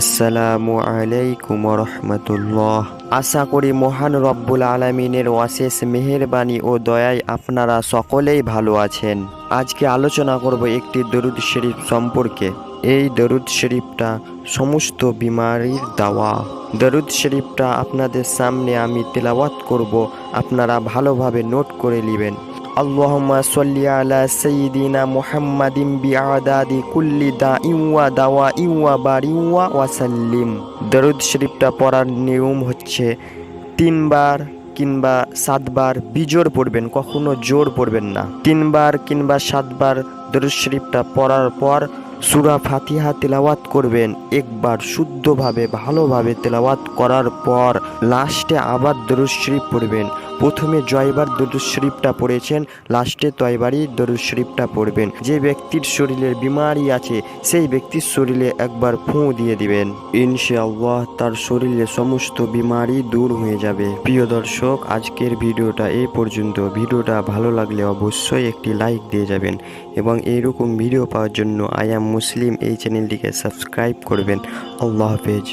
আসসালামু আলাইকুম রহমতুল্লাহ আশা করি মহান রব্বুল আলমিনের অশেষ মেহেরবানি ও দয়ায় আপনারা সকলেই ভালো আছেন। আজকে আলোচনা করব একটি দরুদ শরীফ সম্পর্কে। এই দরুদ শরীফটা সমস্ত বিমারির দাওয়া। দরুদ শরীফটা আপনাদের সামনে আমি তেলাওয়াত করব, আপনারা ভালোভাবে নোট করে নেবেন। আল্লাহমা সাল্লি আলা সঈদিনা মুহাম্মাদিম বিআদাদি কুল্লি দা ইউয়া দাওয়া ইউয়া বার ইউয়া ওয়াসাল্লিম। দরুদ শরীফটা পড়ার নিয়ম হচ্ছে তিনবার কিংবা সাতবার বিজোর পড়বেন, কখনো জোর পড়বেন না। তিনবার কিংবা সাতবার দরুদ শরীফটা পড়ার পর সুরা ফাতিহা তেলাওয়াত করবেন। একবার শুদ্ধভাবে, ভালোভাবে তেলাওয়াত করার পর লাস্টে আবার দরুদ শরীফ পড়বেন। প্রথমে জয়বার দরুদ শরীফটা পড়েছেন, লাস্টে তয়বারই দরুদ শরীফটা পড়বেন। যে ব্যক্তির শরীরের বিমারি আছে, সেই ব্যক্তির শরীরে একবার ফুঁ দিয়ে দিবেন। ইনশাআল্লাহ তার শরীরে সমস্ত বিমারি দূর হয়ে যাবে। প্রিয় দর্শক, আজকের ভিডিওটা এই পর্যন্ত। ভিডিওটা ভালো লাগলে অবশ্যই একটি লাইক দিয়ে যাবেন এবং এইরকম ভিডিও পাওয়ার জন্য আই এম মুসলিম এই চ্যানেলটিকে সাবস্ক্রাইব করবেন। আল্লাহ হাফেজ।